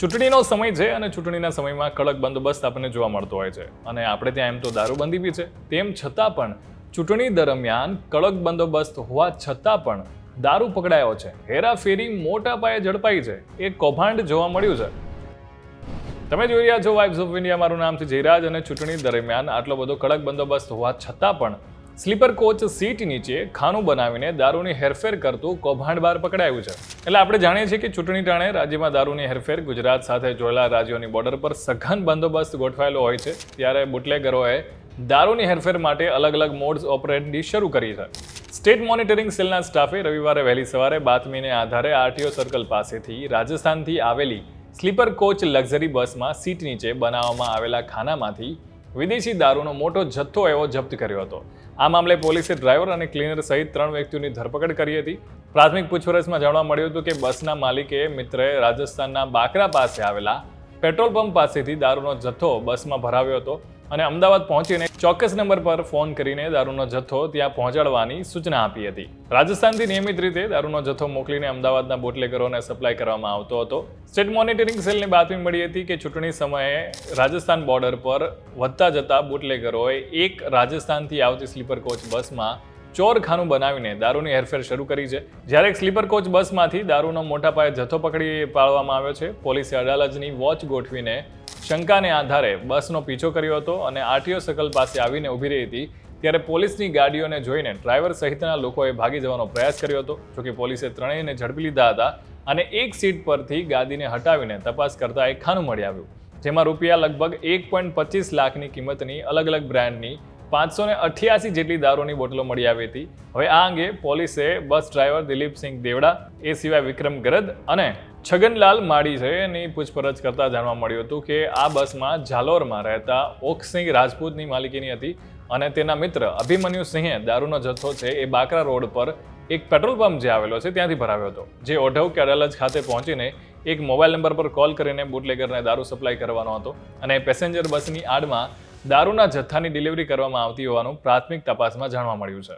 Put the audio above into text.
ચૂંટણીનો સમય છે અને ચૂંટણીના સમયમાં કડક બંદોબસ્ત આપણને જોવા મળતો હોય છે. અને આપણે ત્યાં એમ તો દારૂબંધી બી છે. તેમ છતાં પણ ચૂંટણી દરમિયાન કડક બંદોબસ્ત હોવા છતાં પણ દારૂ પકડાયો છે. હેરાફેરી મોટા પાયે ઝડપાઈ છે. એ કૌભાંડ જોવા મળ્યું છે. તમે જોઈ રહ્યા છો વાઇબ્સ ઓફ ઇન્ડિયા મારું નામ છે જયરાજ અને ચૂંટણી દરમિયાન આટલો બધો કડક બંદોબસ્ત હોવા છતાં પણ સ્લીપર કોચ સીટ નીચે ખાનું બનાવીને દારૂની હેરફેર કરતું કૌભાંડ બહાર પકડાયું છે. એટલે આપણે જાણીએ છીએ કે ચૂંટણી ટાણે રાજ્યમાં દારૂની હેરફેર ગુજરાત સાથે જોયેલા રાજ્યોની બોર્ડર પર સઘન બંદોબસ્ત ગોઠવાયેલો હોય છે. ત્યારે બુટલેગરોએ દારૂની હેરફેર માટે અલગ અલગ મોડ્સ ઓપરેટની શરૂ કરી છે. સ્ટેટ મોનિટરિંગ સેલના સ્ટાફે રવિવારે વહેલી સવારે બાતમીને આધારે આરટીઓ સર્કલ પાસેથી રાજસ્થાનથી આવેલી સ્લીપર કોચ લક્ઝરી બસમાં સીટ નીચે બનાવવામાં આવેલા ખાનામાંથી વિદેશી દારૂનો મોટો જથ્થો એવો જપ્ત કર્યો હતો. આ મામલે પોલીસે ડ્રાઈવર અને ક્લીનર સહિત ત્રણ વ્યક્તિઓની ધરપકડ કરી હતી. પ્રાથમિક પૂછપરછમાં જાણવા મળ્યું હતું કે બસના માલિકે મિત્રએ રાજસ્થાનના બાકરા પાસે આવેલા પેટ્રોલ પંપ પાસેથી દારૂનો જથ્થો બસમાં ભરાવ્યો હતો. અને અમદાવાદ પહોંચીને ચોક્કસ નંબર પર ફોન કરીને દારૂનો જથ્થો ત્યાં પહોંચાડવાની સૂચના આપી હતી. રાજસ્થાનથી નિયમિત રીતે દારૂનો જથ્થો મોકલીને અમદાવાદના બોટલેગરોને સપ્લાય કરવામાં આવતો હતો. સ્ટેટ મોનિટરિંગ સેલને બાતમી મળી હતી કે ચૂંટણી સમયે રાજસ્થાન બોર્ડર પર વધતા જતા બુટલેગરોએ એક રાજસ્થાનથી આવતી સ્લીપર કોચ બસમાં ચોરખાનું બનાવીને દારૂની હેરફેર શરૂ કરી છે. જ્યારે એક સ્લીપર કોચ બસમાંથી દારૂનો મોટા પાયે જથ્થો પકડી પાડવામાં આવ્યો છે, પોલીસે અડાલજની વોચ ગોઠવીને શંકાને આધારે બસનો પીછો કર્યો હતો અને આરટીઓ સર્કલ પાસે આવીને ઊભી રહી હતી, ત્યારે પોલીસની ગાડીઓને જોઈને ડ્રાઈવર સહિતના લોકોએ ભાગી જવાનો પ્રયાસ કર્યો હતો જોકે પોલીસે ત્રણેયને ઝડપી લીધા હતા અને એક સીટ પરથી ગાદીને હટાવીને તપાસ કરતા એક ખાનું મળી આવ્યું, જેમાં રૂપિયા લગભગ એક પોઈન્ટ પચીસ લાખની કિંમતની અલગ અલગ બ્રાન્ડની પાંચસો અઠ્યાસી જેટલી દારૂની બોટલો મળી આવી હતી. હવે આ અંગે પોલીસે બસ ડ્રાઈવર દિલીપસિંહ દેવડા, એ સિવાય વિક્રમ ગરદ અને છગનલાલ માળી છે એની પૂછપરછ કરતા જાણવા મળ્યું હતું કે આ બસમાં ઝાલોરમાં રહેતા ઓકસિંહ રાજપૂતની માલિકીની હતી અને તેના મિત્ર અભિમન્યુ સિંહે દારૂનો જથ્થો છે એ બાકરા રોડ પર એક પેટ્રોલ પંપ જે આવેલો છે ત્યાંથી ભરાવ્યો હતો. જે ઓઢવ કે અડાલજ ખાતે પહોંચીને એક મોબાઈલ નંબર પર કોલ કરીને બુટલેગરને દારૂ સપ્લાય કરવાનો હતો અને પેસેન્જર બસની આડમાં દારૂના જથ્થાની ડિલિવરી કરવામાં આવતી હોવાનું પ્રાથમિક તપાસમાં જાણવા મળ્યું છે.